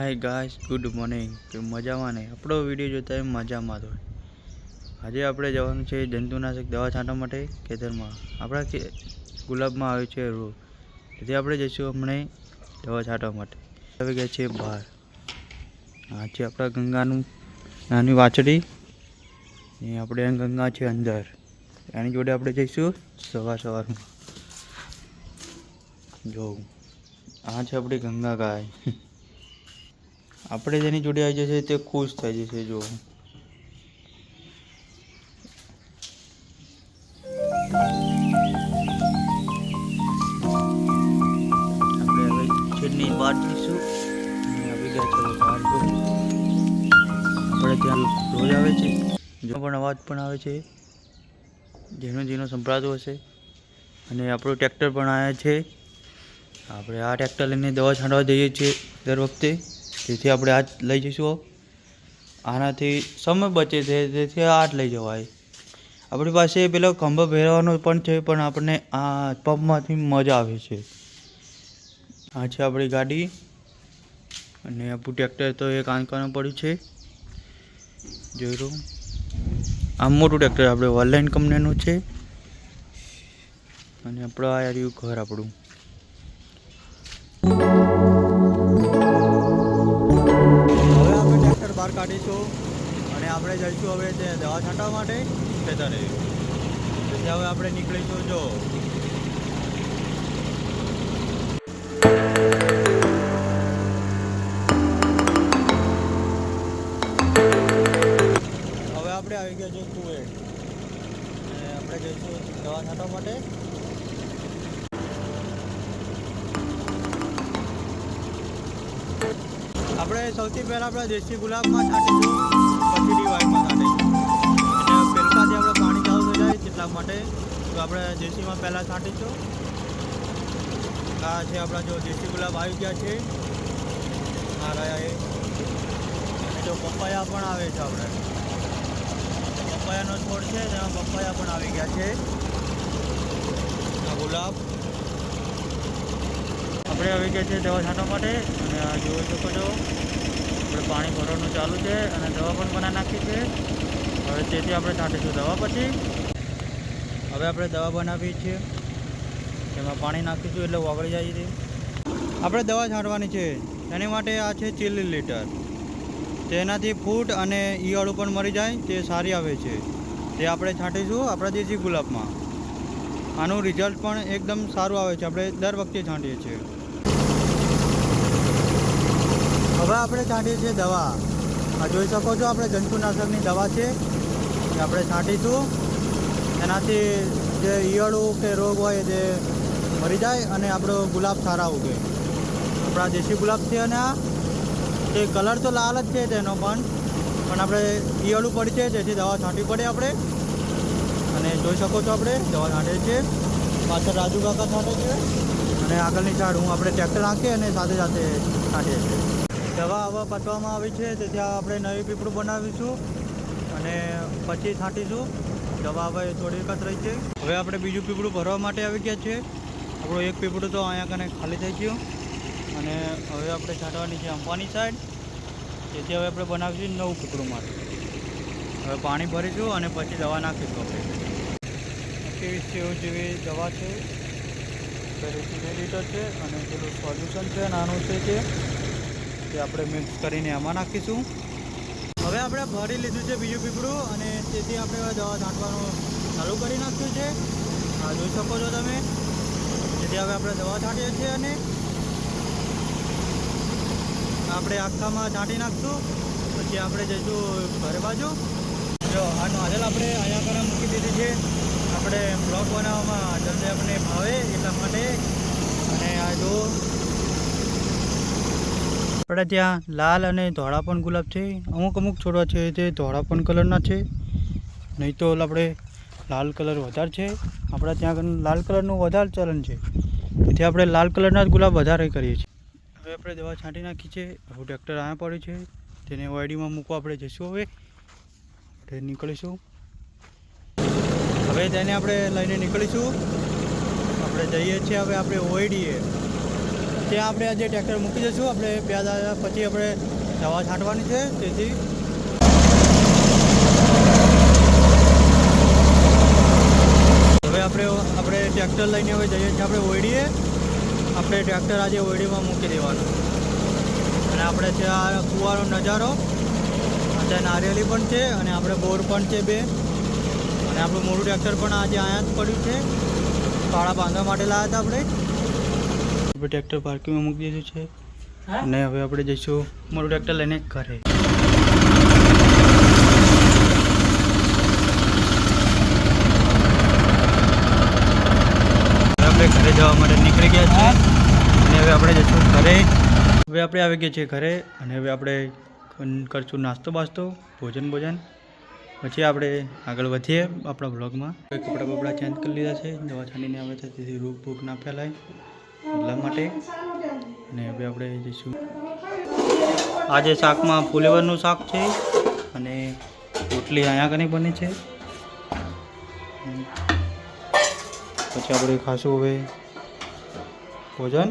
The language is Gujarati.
હાય ગાઈસ ગુડ મોર્નિંગ કે મજામાં નહીં આપણો વીડિયો જોતા હોય મજામાં તો. આજે આપણે જવાનું છે જંતુનાશક દવા છાંટવા માટે ખેતરમાં. આપણા ગુલાબમાં આવે છે રોગ. તેથી આપણે જઈશું હમણાં દવા છાંટવા માટે. આવી ગયા છે બહાર. આ છે આપણા ગંગાનું નાની વાછડી. ને આપણે ગંગા છે અંદર. એની જોડે આપણે જઈશું સવાર સવારમાં. જોઉં. આ છે આપણી ગંગા ગાય. આપણે જેની જોડે આવી જશે તે ખુશ થઈ જશે, જો. આપણે હવે આપણે ત્યાં રોજ પણ અવાજ પણ આવે છે. જેનો જેનો સંભળાતો હશે. અને આપણું ટ્રેક્ટર પણ આવ્યા છે. આપણે આ ટ્રેક્ટર લઈને દવા છાંટવા જઈએ છીએ દર વખતે. તેથી આપણે આ લઈ જઈશું આનાથી સમય બચે છે, તેથી આ લઈ જવાય. આપણી પાસે પેલો ખંભો ભેરવાનો પણ છે, પણ આપણને આ પંપમાંથી મજા આવે છે. આ છે આપણી ગાડી. અને આપણું ટ્રેક્ટર તો એક આંકવાનું પડ્યું છે. જોઈ લો. આ મોટું ટ્રેક્ટર આપણે ઓનલાઈન કંપનીનું છે. અને આપણું આ રહ્યું ઘર આપણું. કાઢીશું. અને આપણે જઈશું હવે તે દવા છાંટવા માટે ખેતરે. પછી હવે આપણે નીકળીશું, જો. હવે આપણે આવી ગયા છીએ કુવેટ આપણે જઈશું દવા છાંટવા માટે. આપણે સૌથી પહેલાં આપણે દેશી ગુલાબમાં છાંટીશું પછી ડીવાયમાં છાંટીશું અને પેલકાથી આપણે પાણી ચાલુ થઈ જાય એટલા માટે તો આપણે દેશીમાં પહેલાં છાંટીશું આ છે આપણા જો દેશી ગુલાબ આવી ગયા છે. આ રહ્યા એ. અને જો પપૈયા પણ આવે છે આપણે. પપૈયાનો છોડ છે, તેમાં પપૈયા પણ આવી ગયા છે. ગુલાબ. આપણે આવી ગયા છે દવા છાંટવા માટે, અને આ જોઈ શકો છો આપણે પાણી ભરવાનું ચાલુ છે અને દવા પણ બના નાખી છે. હવે તેથી આપણે છાંટીશું દવા પછી. હવે આપણે દવા બનાવીએ છીએ. તેમાં પાણી નાખીશું એટલે ઓગળી જાય છે. આપણે દવા છાંટવાની છે. એની માટે આ છે ચીલી લીટર તેનાથી ફૂટ અને ઈયળું પણ મરી જાય, તે સારી આવે છે. તે આપણે છાંટીશું આપણા દેશી ગુલાબમાં. આનું રિઝલ્ટ પણ એકદમ સારું આવે છે. આપણે દર વખતે છાંટીએ છીએ. હવે આપણે છાંટીએ છીએ દવા. આ જોઈ શકો છો, આપણે જંતુનાશકની દવા છે. એ આપણે છાંટીશું. એનાથી જે ઈયળો કે રોગ હોય તે મરી જાય અને આપણો ગુલાબ સારા ઉગે. આપણા દેશી ગુલાબ છે અને આ. તે કલર તો લાલ જ છે તેનો પણ પણ આપણે ઈયળું પડી છે, તેથી દવા છાંટવી પડે આપણે. અને જોઈ શકો છો આપણે, દવા છાંટીએ છીએ. પાછળ રાજુ કાકા છાંટે છે. અને આગળની સાઈડ હું આપણે ટ્રેક્ટર નાખીએ અને સાથે સાથે છાંટીએ છીએ. દવા હવે પચવામાં આવી છે તેથી આપણે નવી પીપળું બનાવીશું અને પછી છાંટીશું. દવા હવે થોડી વખત રહી છે. હવે આપણે બીજું પીપળું ભરવા માટે આવી ગયા છે આપણું એક પીપળું તો અહીંયા કને ખાલી થઈ ગયું. અને હવે આપણે છાંટવાની છે અંબાની સાઈડ તેથી હવે આપણે બનાવીશું નવું પીપળું માટે હવે પાણી ભરીશું અને પછી દવા નાખીશું આપણે. કેવી જેવું જેવી દવા છે? લીટર છે અને પેલું સોલ્યુશન છે, નાનું છે તે. તે આપણે મિક્સ કરીને એમાં નાખીશું. હવે આપણે ભરી લીધું છે બીજું પીપળું અને તેથી આપણે દવા છાંટવાનું ચાલુ કરી નાખ્યું છે. આ જોઈ શકો છો તમે. તેથી હવે આપણે દવા છાંટીએ છીએ અને આપણે આખામાં છાંટી નાખશું. પછી આપણે જઈશું ઘરે બાજુ. જો આ નોઝલ આપણે અહીંયા આગળ મૂકી દીધી છે. આપણે બ્લોગ બનાવવામાં જલ્દી આપણે ભાવે એટલા માટે અને આ જો આપણે ત્યાં. લાલ અને ધોળા પણ ગુલાબ છે. અમુક અમુક છોડવા છે તે ધોળા પણ કલરના છે. નહીં તો આપણે લાલ કલર વધારે છે. આપણા ત્યાં લાલ કલરનું વધારે ચલણ છે. તેથી આપણે લાલ કલરના જ ગુલાબ વધારે કરીએ છીએ. હવે આપણે દવા છાંટી નાખી છે. હવે ટ્રેક્ટર આયા પડ્યું છે. તેને ઓઆઈડીમાં મૂકવા આપણે જઈશું હવે. આપણે નીકળીશું. હવે તેને આપણે લઈને નીકળીશું. આપણે જઈએ છીએ હવે આપણે ઓઈડીએ ત્યાં આપણે આજે ટ્રેક્ટર મૂકી દઈશું આપણે બે દાડા પછી આપણે દવા છાંટવાની છે, તેથી હવે આપણે આપણે ટ્રેક્ટર લઈને હવે જઈએ છીએ આપણે ઓયડીએ. આપણે ટ્રેક્ટર આજે ઓયડીમાં મૂકી દેવાનું. અને આપણે ત્યાં કુવાનો નજારો અત્યારે નારિયેલી પણ છે, અને આપણે બોર પણ છે બે. અને આપણું મોટું ટ્રેક્ટર પણ આજે અહીંયા જ પડ્યું છે. પાળા બાંધવા માટે લાવ્યા હતા આપણે. આપણે ટ્રેક્ટર પાર્કિંગમાં મૂકી દીધું છે. અને હવે આપણે જઈશું મારું ટ્રેક્ટર લઈને ઘરે. આપણે ઘરે જવા માટે નીકળી ગયા છે અને હવે આપણે જઈશું ઘરે. હવે આપણે આવી ગયા છીએ ઘરે અને હવે આપણે કરશું નાસ્તો બાસ્તો ભોજન ભોજન પછી આપણે આગળ વધીએ આપણા બ્લોગમાં કપડાં બપડા ચેન્જ કરી લીધા છે. દવા છાંટીને આવે છે તેથી રોગ ભૂખ ના ફેલાય. એટલા માટે. અને હવે આપણે જઈશું. આજે શાકમાં ફુલેવરનું શાક છે. અને રોટલી અહીંયા કને બને છે. પછી આપણે ખાશું હવે ભોજન.